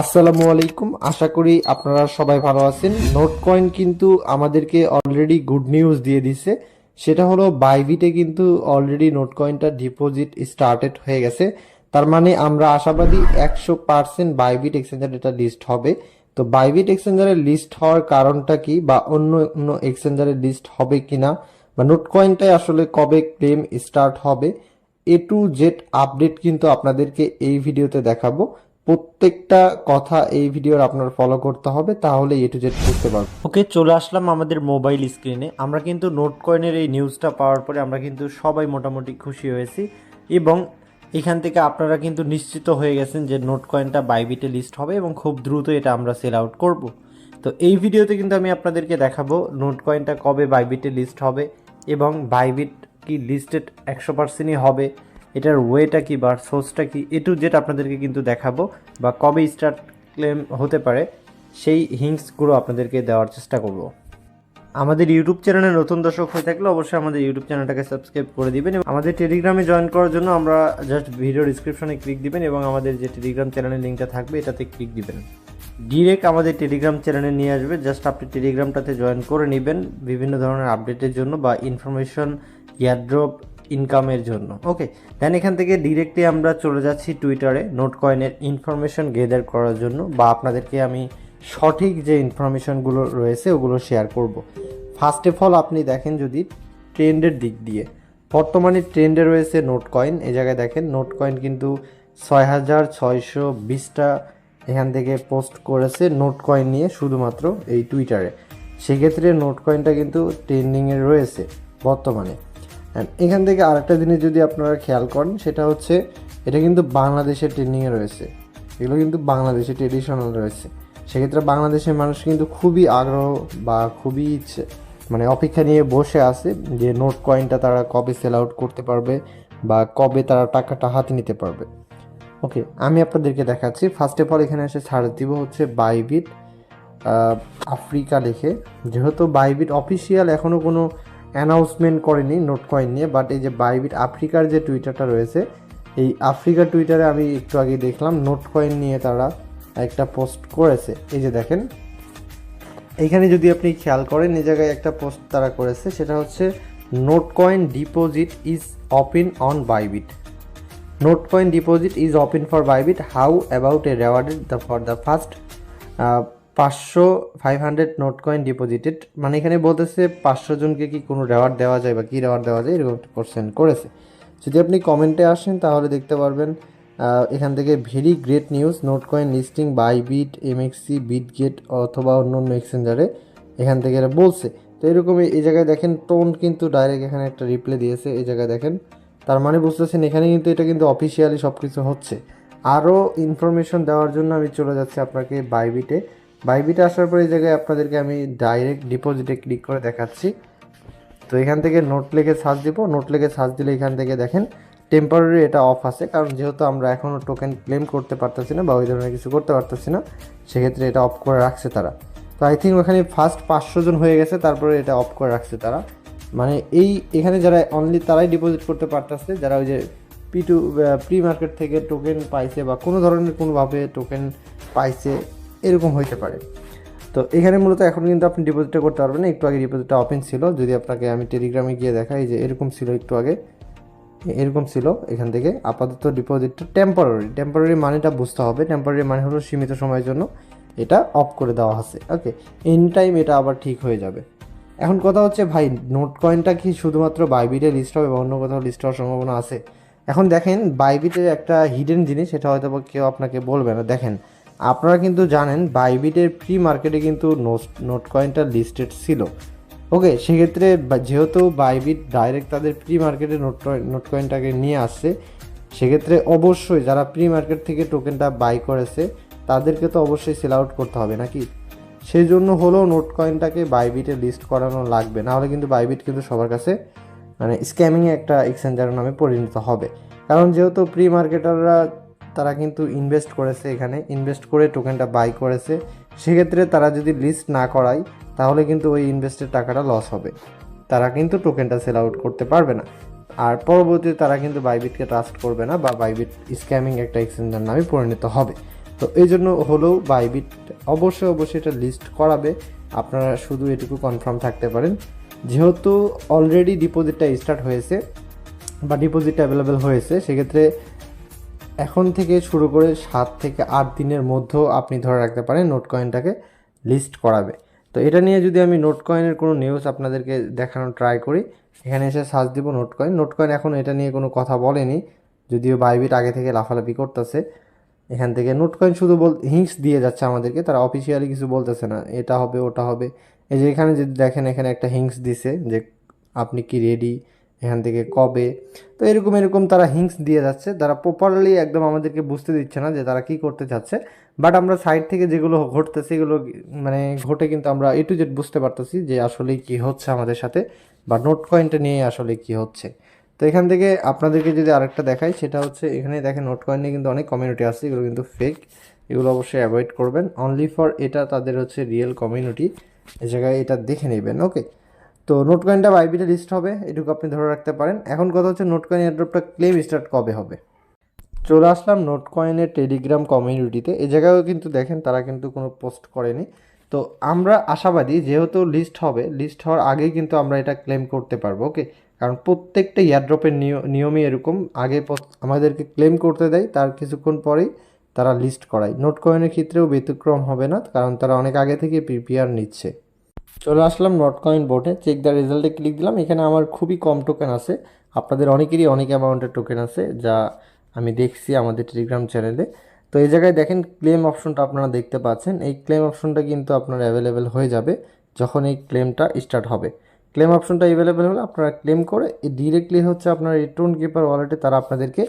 আসসালামু আলাইকুম। আশা করি আপনারা সবাই ভালো আছেন। নোট কয়েন কিন্তু আমাদেরকে অলরেডি গুড নিউজ দিয়ে দিছে। সেটা হলো বাইবিটে কিন্তু অলরেডি নোট কয়েনটা ডিপোজিট স্টার্টেড হয়ে গেছে। তার মানে আমরা আশাবাদী একশো পার্সেন্ট বাইবিট এক্সচেঞ্জার এটা লিস্ট হবে। তো বাইবিট এক্সচেঞ্জারের লিস্ট হওয়ার কারণটা কি বা অন্য অন্য এক্সচেঞ্জারের লিস্ট হবে কিনা বা নোট কয়েনটাই আসলে কবে ক্লেম স্টার্ট হবে এ টু জেড আপডেট কিন্তু আপনাদেরকে এই ভিডিওতে দেখাবো। প্রত্যেকটা কথা এই ভিডিওর আপনার ফলো করতে হবে, তাহলে এ টু জেড বুঝতে পারবেন। ওকে চলে আসলাম আমাদের মোবাইল স্ক্রিনে আমরা কিন্তু নোট কয়েনের এই নিউজটা পাওয়ার পরে আমরা কিন্তু সবাই মোটামুটি খুশি হয়েছি। এবং এখান থেকে আপনারা কিন্তু নিশ্চিত হয়ে গেছেন যে নোট কয়েনটা বাইবিটে লিস্ট হবে এবং খুব দ্রুত এটা আমরা সেল আউট করব। তো এই ভিডিওতে কিন্তু আমি আপনাদেরকে দেখাবো নোট কয়েনটা কবে বাইবিটে লিস্ট হবে এবং বাইবিট কি লিস্টেড একশো পার্সেন্টই হবে। এটার ওয়েটা কি বা সোর্সটা কি, এ টু জেড আপনাদেরকে কিন্তু দেখাবো বা কবে স্টার্ট ক্লেম হতে পারে, সেই হিংসগুলো আপনাদেরকে দেওয়ার চেষ্টা করব। আমাদের ইউটিউব চ্যানেলে নতুন দর্শক হয়ে থাকলে অবশ্যই আমাদের ইউটিউব চ্যানেলটাকে সাবস্ক্রাইব করে দিবেন এবং আমাদের টেলিগ্রামে জয়েন করার জন্য আমরা জাস্ট ভিডিও ডিসক্রিপশনে ক্লিক দিবেন এবং আমাদের যে টেলিগ্রাম চ্যানেলের লিঙ্কটা থাকবে এটাতে ক্লিক দিবেন। ডিরেক্ট আমাদের টেলিগ্রাম চ্যানেলে নিয়ে আসবে জাস্ট আপনি টেলিগ্রামটাতে জয়েন করে নেবেন বিভিন্ন ধরনের আপডেটের জন্য বা ইনফরমেশন ইয়ারড্রপ ইনকামের জন্য। ওকে দেন এখান থেকে ডিরেক্টলি আমরা চলে যাচ্ছি টুইটারে নোট কয়েনের ইনফরমেশন গেদার করার জন্য বা আপনাদেরকে আমি সঠিক যে ইনফরমেশনগুলো রয়েছে ওগুলো শেয়ার করব। ফার্স্ট অফ অল আপনি দেখেন যদি ট্রেন্ডের দিক দিয়ে, বর্তমানে ট্রেন্ডে রয়েছে নোট কয়েন এই জায়গায় দেখেন নোট কয়েন কিন্তু ছয় হাজার ছয়শো বিশটা এখান থেকে পোস্ট করেছে নোট কয়েন নিয়ে শুধুমাত্র এই টুইটারে সেক্ষেত্রে নোট কয়েনটা কিন্তু ট্রেন্ডিংয়ে রয়েছে বর্তমানে। And এখান থেকে আরেকটা জিনিস যদি আপনারা খেয়াল করেন, সেটা হচ্ছে এটা কিন্তু বাংলাদেশের ট্রেন্ডিংয়ে রয়েছে। এগুলো কিন্তু বাংলাদেশে ট্রেডিশনাল রয়েছে। সেক্ষেত্রে বাংলাদেশের মানুষ কিন্তু খুবই আগ্রহ বা খুবই ইচ্ছে মানে অপেক্ষা নিয়ে বসে আছে যে নোট কয়েনটা তারা কবে সেল আউট করতে পারবে বা কবে তারা টাকাটা হাতে নিতে পারবে। ওকে আমি আপনাদেরকে দেখাচ্ছি। ফার্স্ট অফ অল এখানে এসে ছাড় দিব হচ্ছে বাইবিট আফ্রিকা লিখে। যেহেতু বাইবিট অফিসিয়াল এখনও কোনো অ্যানাউন্সমেন্ট করেনি, নোট কয়েন নিয়ে বাট এই যে বাইবিট আফ্রিকার যে টুইটারটা রয়েছে, এই আফ্রিকার টুইটারে আমি একটু আগে দেখলাম, নোট কয়েন নিয়ে তারা একটা পোস্ট করেছে। এই যে দেখেন এইখানে যদি আপনি খেয়াল করেন, এই জায়গায় একটা পোস্ট তারা করেছে, সেটা হচ্ছে Notcoin deposit is open on Bybit Notcoin deposit is open for Bybit how about a rewarded the for the first পাঁচশো five hundred Notcoin deposited মানে এখানে বলতেছে পাঁচশো জনকে কি কোনো রেওয়ার্ড দেওয়া যায় বা কী রেওয়ার্ড দেওয়া যায়, এরকম একটা কোশ্চেন করেছে। যদি আপনি কমেন্টে আসেন, তাহলে দেখতে পারবেন এখান থেকে very great news Notcoin listing Bybit MEXC Bitget অথবা অন্য অন্য এক্সচেঞ্জারে এখান থেকে এরা বলছে। তো এরকম এই জায়গায় দেখেন টোন কিন্তু ডাইরেক্ট এখানে একটা রিপ্লে দিয়েছে, এই জায়গায় দেখেন, তার মানে বুঝতেছেন এখানে কিন্তু এটা কিন্তু অফিসিয়ালি সব কিছু হচ্ছে। আরও ইনফরমেশন দেওয়ার জন্য আমি চলে যাচ্ছি আপনাকে বাইবিটে বাইবিটে আসার পরে এই জায়গায় আপনাদেরকে আমি ডাইরেক্ট ডিপোজিটে ক্লিক করে দেখাচ্ছি। তো এখান থেকে নোট লেগে সার্চ দিব। নোট লেগে সার্চ দিলে এখান থেকে দেখেন টেম্পোরারি এটা অফ আছে। কারণ যেহেতু আমরা এখনও টোকেন ক্লেম করতে পারতেছি না বা ওই ধরনের কিছু করতে পারতেছি না, সেক্ষেত্রে এটা অফ করে রাখছে তারা। তো আই থিঙ্ক ওখানে ফার্স্ট পাঁচশো জন হয়ে গেছে, তারপরে এটা অফ করে রাখছে তারা। মানে এই, এখানে যারা অনলি তারাই ডিপোজিট করতে পারতেছে, যারা ওই যে P to pre market token token পাইছে বা কোনো ধরনের কোনোভাবে টোকেন পাইছে এরকম হইতে পারে। তো এখানে মূলত এখন কিন্তু আপনি ডিপোজিটটা করতে পারবেন না, একটু আগে ডিপোজিটটা ওপেন ছিল। যদি আপনাকে আমি টেলিগ্রামে গিয়ে দেখাই যে এরকম ছিল একটু আগে, এরকম ছিল, এখান থেকে আপাতত ডিপোজিটটা টেম্পোরারি টেম্পোরারি মানিটা বুঝতে হবে। টেম্পোরারি মানে হলো সীমিত সময়ের জন্য এটা অফ করে দেওয়া আছে। ওকে এনি টাইম এটা আবার ঠিক হয়ে যাবে। এখন কথা হচ্ছে, ভাই নোট কয়েনটা কি শুধুমাত্র বাইবিটে লিস্ট হবে বা অন্য কোথাও লিস্ট হওয়ার সম্ভাবনা আছে? এখন দেখেন বাইবিটের একটা হিডেন জিনিস, সেটা হয়তো কেউ আপনাকে বলবে না। দেখেন আপনারা কিন্তু জানেন বাইবিটের প্রি মার্কেটে কিন্তু নোট নোট কয়েনটা লিস্টেড ছিল। ওকে সেক্ষেত্রে যেহেতু বাইবিট ডাইরেক্ট তাদের প্রি মার্কেটে নোট নোট কয়েনটাকে নিয়ে আসছে, সেক্ষেত্রে অবশ্যই যারা প্রি মার্কেট থেকে টোকেনটা বাই করেছে, তাদেরকে তো অবশ্যই সেল আউট করতে হবে, নাকি? সেই জন্য হলেও নোট কয়েনটাকে বাইবিটে লিস্ট করানো লাগবে নাহলে কিন্তু বাইবিট কিন্তু সবার কাছে মানে স্ক্যামিংয়ে একটা এক্সচেঞ্জার নামে পরিণত হবে। কারণ যেহেতু প্রি মার্কেটাররা তারা কিন্তু ইনভেস্ট করেছে এখানে ইনভেস্ট করে টোকেনটা বাই করেছে। সেক্ষেত্রে তারা যদি লিস্ট না করায়, তাহলে কিন্তু ওই ইনভেস্টের টাকাটা লস হবে। তারা কিন্তু টোকেনটা সেল আউট করতে পারবে না। আর পরবর্তীতে তারা কিন্তু বাইবিটকে ট্রাস্ট করবে না বা বাইবিট স্ক্যামিং একটা এক্সচেঞ্জার নামে পরিণত হবে। তো এই জন্য হলেও বাইবিট অবশ্যই অবশ্যই এটা লিস্ট করাবে। আপনারা শুধু এটুকু কনফার্ম থাকতে পারেন। যেহেতু অলরেডি ডিপোজিটটা স্টার্ট হয়েছে বা ডিপোজিটটা অ্যাভেলেবেল হয়েছে, সেক্ষেত্রে এখন থেকে শুরু করে সাত থেকে আট দিনের মধ্যেও আপনি ধরে রাখতে পারেন নোট কয়েনটাকে লিস্ট করাবে। তো এটা নিয়ে যদি আমি নোট কয়েনের কোনো নিউজ আপনাদেরকে দেখানোর ট্রাই করি, এখানে এসে সার্চ দিব নোট কয়েন নোট কয়েন এখন এটা নিয়ে কোনো কথা বলেনি, যদিও বাইবিট আগে থেকে লাফালাফি করতেছে। এখান থেকে নোট কয়েন শুধু বল হিংস দিয়ে যাচ্ছে আমাদেরকে, তারা অফিসিয়ালি কিছু বলতেছে না, এটা হবে, ওটা হবে। এই যে এখানে যদি দেখেন, এখানে একটা হিংস দিছে যে আপনি কি রেডি এখান থেকে কবে? তো এরকম এরকম তারা হিংস দিয়ে যাচ্ছে। তারা প্রপারলি একদম আমাদেরকে বুঝতে দিচ্ছে না যে তারা কি করতে চাচ্ছে। বাট আমরা সাইড থেকে যেগুলো ঘটতেছে এগুলো মানে ঘটে কিন্তু আমরা এ টু জেড বুঝতে পারতেছি যে আসলে কি হচ্ছে আমাদের সাথে বা নোট কয়েনটা নিয়ে আসলে কি হচ্ছে। তো এখান থেকে আপনাদেরকে যদি আরেকটা দেখাই, সেটা হচ্ছে এখানে দেখেন নোট কয়েন নিয়ে কিন্তু অনেক কমিউনিটি আছে, এগুলো কিন্তু ফেক এগুলো অবশ্যই অ্যাভয়েড করবেন। অনলি ফর এটা তাদের হচ্ছে রিয়েল কমিউনিটি এ জায়গায় এটা দেখে নেবেন ওকে তো নোট কয়েনটা বাইবিটে লিস্ট হবে, এটুকু আপনি ধরে রাখতে পারেন। এখন কথা হচ্ছে নোট কয়েন এয়ারড্রপটা ক্লেম স্টার্ট কবে হবে। চলে আসলাম নোট কয়েনের টেলিগ্রাম কমিউনিটিতে এ জায়গায়ও কিন্তু দেখেন তারা কিন্তু কোনো পোস্ট করেনি। তো আমরা আশাবাদী যেহেতু লিস্ট হবে লিস্ট হওয়ার আগেই কিন্তু আমরা এটা ক্লেম করতে পারব ওকে কারণ প্রত্যেকটা ইয়ারড্রপের নিয়মই এরকম। আগে আমাদেরকে ক্লেম করতে দেয়, তার কিছুক্ষণ পরেই তারা লিস্ট করায়। নোট কয়েনের ক্ষেত্রেও ব্যতিক্রম হবে না, কারণ তারা অনেক আগে থেকে প্রিপেয়ার নিচ্ছে। চলে আসলাম নট কয়েন বোর্ডে চেক দ্য রেজাল্টে ক্লিক দিলাম। এখানে আমার খুবই কম টোকেন আছে। আপনাদের অনেকেরই অনেক অ্যামাউন্টের টোকেন আছে, যা আমি দেখছি আমাদের টেলিগ্রাম চ্যানেলে তো এই জায়গায় দেখেন ক্লেম অপশনটা আপনারা দেখতে পাচ্ছেন। এই ক্লেম অপশনটা কিন্তু আপনার অ্যাভেলেবেল হয়ে যাবে যখন এই ক্লেমটা স্টার্ট হবে। ক্লেম অপশনটা অ্যাভেলেবেল হলে আপনারা ক্লেম করে ডিরেক্টলি হচ্ছে আপনার এই টোন কিপার ওয়ালেটে তারা আপনাদেরকে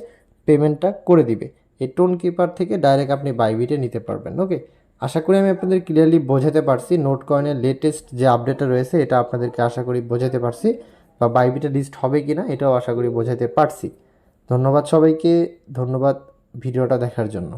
পেমেন্টটা করে দিবে। এই টোন কিপার থেকে ডাইরেক্ট আপনি বাইবিটে নিতে পারবেন ওকে আশা করি আমি আপনাদের ক্লিয়ারলি বোঝাতে পারছি। নোট কয়েনের লেটেস্ট যে আপডেটটা রয়েছে, এটা আপনাদেরকে আশা করি বোঝাতে পারছি বা বাইবিটা লিস্ট হবে কি না এটাও আশা করি বোঝাতে পারছি। ধন্যবাদ সবাইকে, ধন্যবাদ ভিডিওটা দেখার জন্য।